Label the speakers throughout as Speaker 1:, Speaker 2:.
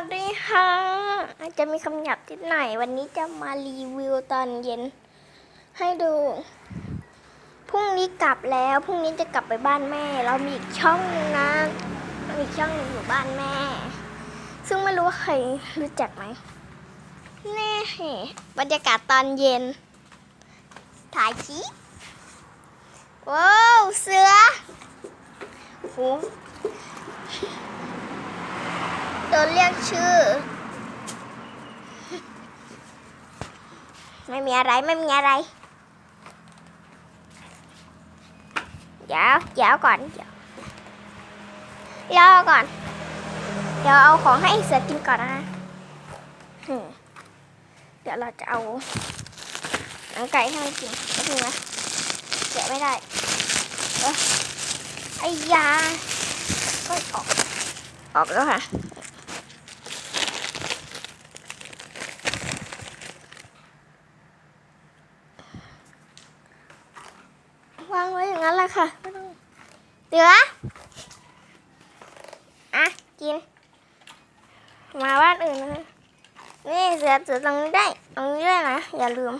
Speaker 1: วัสดีค่ะ อาจจะมีคำหยาบที่ไหน วันนี้จะมารีวิวตอนเย็น ให้ดู พรุ่งนี้กลับแล้ว พรุ่งนี้จะกลับไปบ้านแม่ เรามีอีกช่องหนึงนะมีอีกช่องหนึงอยู่บ้านแม่ ซึ่งไม่รู้ว่าใครรู้จักไหม แน่บรรยากาศตอนเย็น ถ่ายคลิปว้าว เสือโห โดนเรียกชื่อ ไม่มีอะไรไม่มีอะไร เดี๋ยวเดี๋ยวก่อนเดี๋ยวรอก่อน เดี๋ยวเอาของให้เสือกินก่อนนะเดี๋ยวเราจะเอาหนังไก่ให้มันกินแป๊บนึงนะแกะไม่ได้เอ้ยไอ้ยาก็ออก ออกแล้วค่ะ วางไว้อย่างนั้นแหละค่ะไม่ต้อง เดือ อะ กิน มาบ้านอื่นนะนี่เสือเสือตรงนี้ได้ ตรงนี้ด้วยนะ อย่าลืม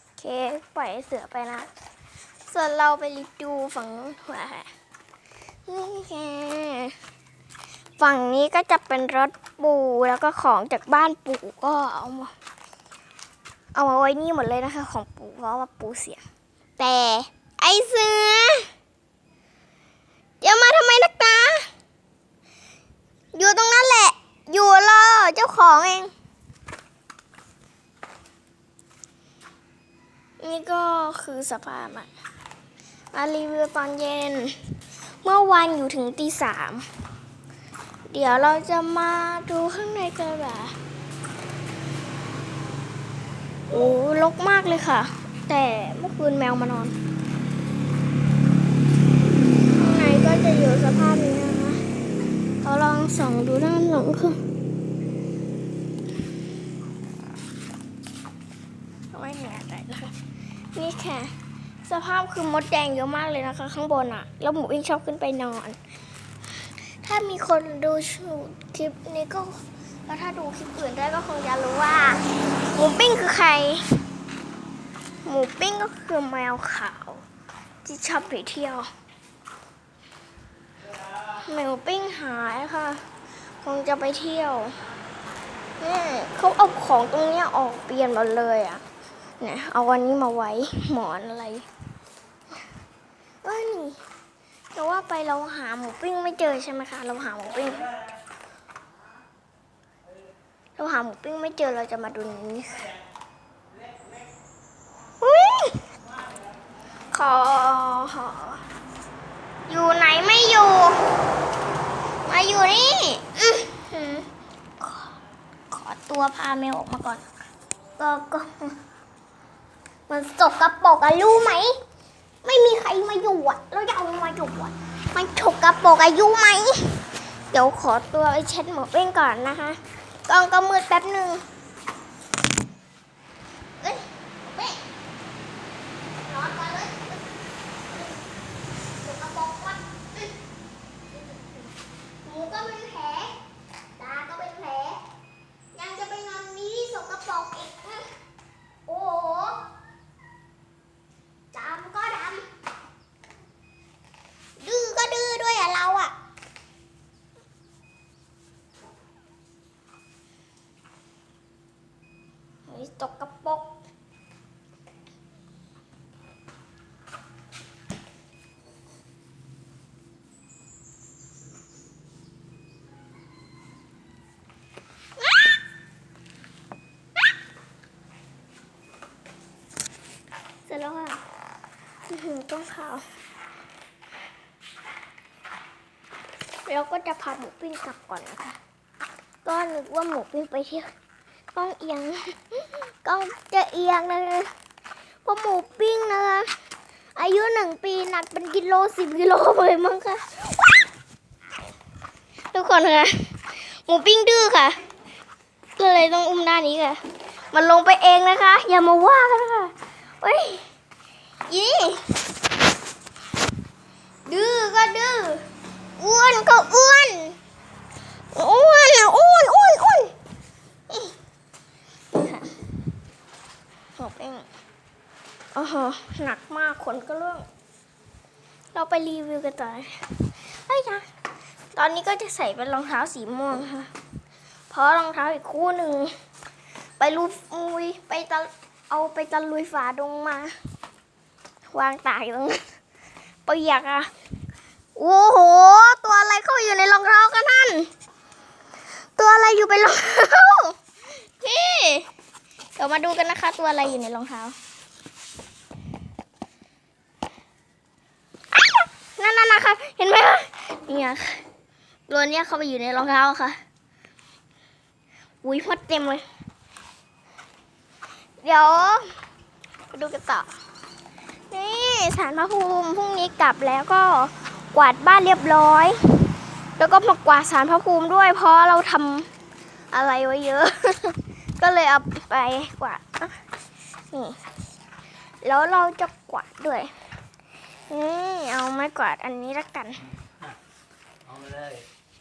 Speaker 1: โอเค ปล่อยเสือไปนะ ส่วนเราไปรีดูฝั่งนู้นดีกว่าค่ะนี่ค่ะฝั่งนี้ก็จะเป็นรถปูแล้วก็ของจากบ้านปู่ก็เอามา เอามาไว้นี่หมดเลยนะคะ ของปูเพราะว่าปูเสีย แต่ไอเสืออย่ามาทำไมนักตาอยู่ตรงนั้นแหละ อยู่รอเจ้าของเอง นี่ก็คือสภาพอะมารีวิวตอนเย็น เมื่อวานอยู่ถึงตีสาม เดี๋ยวเราจะมาดูข้างในกันแบบ โอ้ลกมากเลยค่ะ แต่เมื่อคืนแมวมานอนข้างในก็จะอยู่สภาพนี้นะคะเราลองส่องดูด้านหลังค่ะไม่เหนอะไรนะคะนี่ค่ะ สภาพคือมดแดงเยอะมากเลยนะคะ ข้างบนอะแล้วหมูวิ่งชอบขึ้นไปนอน ถ้ามีคนดูคลิปนี้ก็ แล้วถ้าดูคลิปอื่นได้ก็คงจะรู้ว่า หมูปิ้งคือใคร หมูปิ้งก็คือแมวขาว ที่ชอบไปเที่ยว แมวปิ้งหายค่ะ คงจะไปเที่ยวนี่เขาเอาของตรงเนี้ยออกเปลี่ยนหมดเลยอะเนี่ยเอาวันนี้มาไว้หมอนอะไรเอ้ยนี่แต่ว่าไปเราหาหมูปิ้งไม่เจอใช่ไหมคะ เราหาหมูปิ้ง เราหาหมูปิ้งไม่เจอเราจะมาดูนี้ค่ะอุ๊ยขออยู่ไหนไม่อยู่ มาอยู่นี่ขอขอตัวพาแมวออกมาก่อน ก็ก็มันสกปรกอะรู้ไหม ไม่มีใครมาอยู่อะเราจะเอามาอยู่อะมันฉกกระโปรงอายุไหม เดี๋ยวขอตัวไปเช็ดหมวกเล่นก่อนนะคะ กล้องก็มืดแป๊บหนึ่งเอ้ยเป๊ะนอนก่อนเลยฉกกระโปรงวัดอื้อหูก็เป็นแผล ตาก็เป็นแผล ยังจะไปนอนนี้สกปรกอีกอื้อโอ้โห จำก็ดำ ดื้อก็ดื้อด้วยอะเราอะ เฮ้ตกกระปกเสร็จแล้วค่ะต้องขาวเราก็จะพาหมูปิ้งกลับก่อนนะคะ ก็นึกว่าหมูปิ้งไปเที่ยว กล้องเอียงกล้องจะเอียงนะคะเพราะหมูปิ้งนะคะอายุหนึ่งปีหนักเป็นกิโลสิบกิโลเลยมั้งคะทุกคนค่ะ หมูปิ้งดื้อค่ะ ก็เลยต้องอุ้มด้านนี้ค่ะ มันลงไปเองนะคะ อย่ามาว่ากันค่ะเฮ้ยยี่ดื้อก็ดื้ออ้วนก็อ้วน อ้วนอะอ้วนอ้วนอ้วนนี่ค่ะหัวเป้ง โอ้โหนักมากขนก็เรื่อง เราไปรีวิวกันต่อเลยเฮ้ยจ้ะตอนนี้ก็จะใส่เป็นรองเท้าสีม่วงค่ะ เพราะรองเท้าอีกคู่หนึ่ง ไปลูมุยไปตะเอาไปตะลุยฝาดงมา วางตากอยู่ตรงนั้นเปียกอะโอ้โห ตัวอะไรเข้าอยู่ในรองเท้ากันนั่น ตัวอะไรอยู่เป็นรองเท้าพี่เดี๋ยวมาดูกันนะคะ ตัวอะไรอยู่ในรองเท้าอ้าว นะนะคะเห็นไหมคะเนี่ยตัวเนี้ยเข้าไปอยู่ในรองเท้าค่ะ อุ้ยมดเต็มเลย เดี๋ยวไปดูกันต่อ นี่สารพระภูมิพรุ่งนี้กลับแล้วก็กวาดบ้านเรียบร้อย แล้วก็มากวาดสารพระภูมิด้วย เพราะเราทำอะไรไว้เยอะ ก็เลยเอาไปกวาดนี่แล้วเราจะกวาดด้วย นี่เอาไม้กวาดอันนี้ละกัน
Speaker 2: เอามาเลย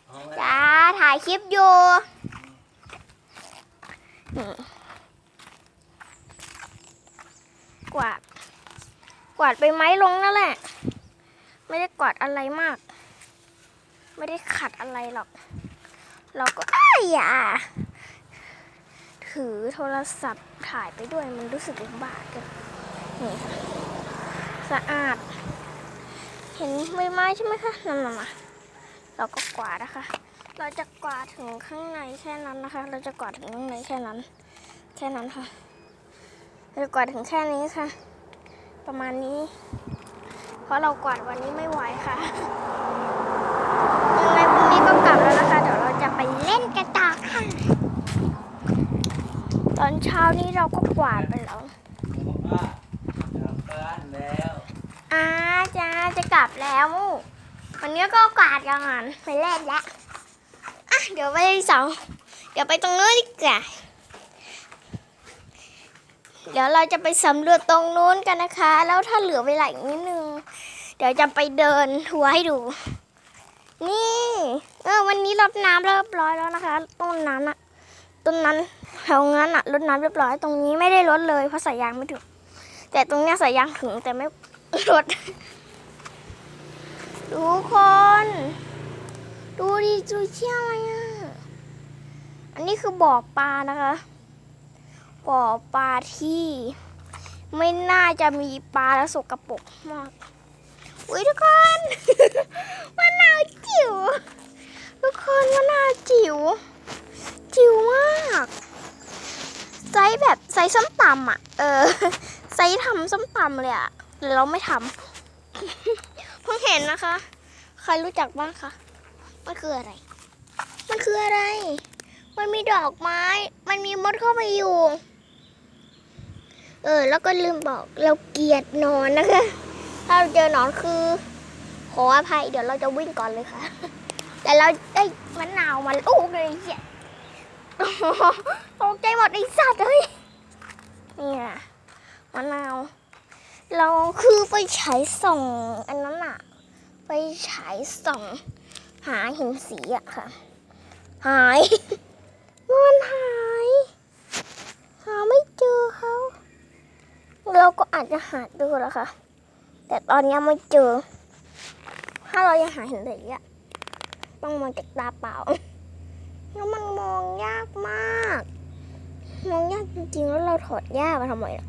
Speaker 2: เอามาเลย
Speaker 1: จ้าถ่ายคลิปอยู่นี่กวาด กวาดใบไม้ลงนั่นแหละ ไม่ได้กวาดอะไรมาก ไม่ได้ขัดอะไรหรอก เราก็อ้ายอย่าถือโทรศัพท์ถ่ายไปด้วยมันรู้สึกลำบากเกินนี่ค่ะสะอาดเห็นใบไม้ใช่ไหมคะนั่นน่ะมาเราก็กวาดนะคะ เราจะกวาดถึงข้างในแค่นั้นนะคะ เราจะกวาดถึงข้างในแค่นั้น แค่นั้นค่ะเราจะกวาดถึงแค่นี้ค่ะ ประมาณนี้ เพราะเรากวาดวันนี้ไม่ไหวค่ะยังไงพรุ่งนี้ก็กลับแล้วนะคะ เดี๋ยวเราจะไปเล่นกระตายค่ะ ตอนเช้านี้เราก็กวาดไปแล้ว
Speaker 2: บอกว่ากลับบ้านแล้ว
Speaker 1: อาจ้าจะ กลับแล้ววันนี้ก็กวาดกันก่อนไปเล่นแล้วอะเดี๋ยวไปสองเดี๋ยวไปตรงนู้นดีกว่าเดี๋ยวเราจะไปสำรวจตรงนู้นกันนะคะ แล้วถ้าเหลือเวลาอีกนิดนึง เดี๋ยวจะไปเดินทัวร์ให้ดู นี่เออวันนี้รดน้ำเรียบร้อยแล้วนะคะต้นนั้นอะต้นนั้นแถวนั้นอะรดน้ำเรียบร้อย ตรงนี้ไม่ได้รดเลยเพราะสายยางไม่ถึง แต่ตรงเนี้ยสายยางถึงแต่ไม่รถ ทุกคน ดูดิจูเชี่ยอะไรอะ อันนี้คือบ่อปลานะคะ บ่อปลาที่ไม่น่าจะมีปลาแล้วสกรปรกมาก อุ้ยทุกคนมะนาวจิ๋ว ทุกคนมะนาวจิ๋ว จิ๋วมากไซส์แบบไซส์ส้มตำอะ เออไซส์ทำส้มตำเลยอะแต่เราไม่ทำ เห็นนะคะ ใครรู้จักบ้างคะ มันคืออะไร มันคืออะไร มันมีดอกไม้ มันมีมดเข้าไปอยู่ เออ แล้วก็ลืมบอกเราเกลียดหนอนนะคะ ถ้าเราเจอหนอนคือ ขออภัย เดี๋ยวเราจะวิ่งก่อนเลยค่ะ แต่เราได้มะนาวมาลูกเลยเหี้ยตกใจหมดไอ้สัตว์เลยเนี่ยมะนาว เราคือไปฉายส่งอันนั้นอะ ไปฉายส่อง หาหินสีอะค่ะ หาย มันหาย หาไม่เจอเขาเราก็อาจจะหาดูแล้วค่ะ แต่ตอนนี้ไม่เจอ ถ้าเรายังหาเห็นสีอะต้องมองจากตาเปล่าแล้วมันมองยากมาก มองยากจริงๆ แล้วเราถอดยากมาทำไมล่ะ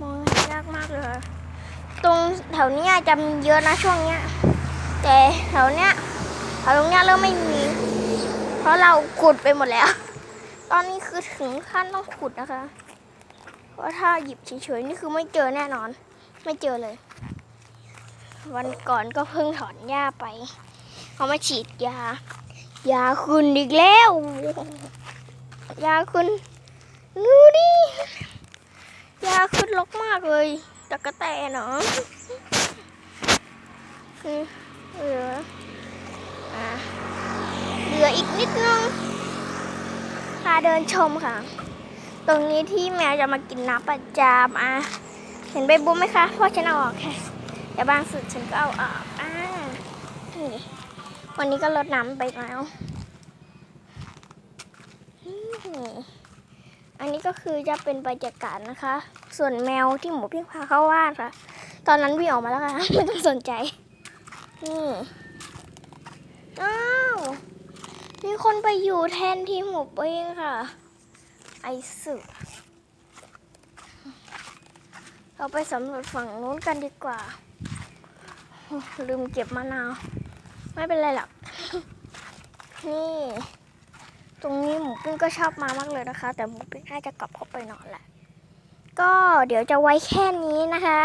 Speaker 1: มองยากมากเลย ตรงแถวเนี้ยจะมีเยอะนะช่วงเนี้ย แต่แถวเนี้ยแถวตรงเนี้ยเริ่มไม่มี เพราะเราขุดไปหมดแล้ว ตอนนี้คือถึงขั้นต้องขุดนะคะ เพราะถ้าหยิบเฉยๆนี่คือไม่เจอแน่นอน ไม่เจอเลย วันก่อนก็เพิ่งถอนหญ้าไปเขามาฉีดยายาคุณอีกแล้วยาคุณดูดิยาขึ้นลกมากเลย ตะกะแตนเนาะอืมเหลืออะเหลืออีกนิดนึงพาเดินชมค่ะ ตรงนี้ที่แมวจะมากินน้ำประจำอะเห็นใบบุ้มไหมคะพราะฉันเอาออกแค่แต่บางสุดฉันก็เอาออกอ่านี่วันนี้ก็ลดน้ำไปแล้วอันนี้ก็คือจะเป็นบรรยากาศนะคะ ส่วนแมวที่หมูพี่พาเข้าว่านค่ะ ตอนนั้นพี่งออกมาแล้วค่ะ ไม่ต้องสนใจ นี่ อ้าว มีคนไปอยู่แทนที่หมูเป้งค่ะ ไอสึเราไปสำรวจฝั่งนู้นกันดีกว่า ลืมเก็บมะนาว ไม่เป็นไรหรอก นี่ ตรงนี้หมูปิ้งก็ชอบมามากเลยนะคะ แต่หมูปิ้งน่าจะกลับเข้าไปนอนแหละ ก็เดี๋ยวจะไว้แค่นี้นะคะ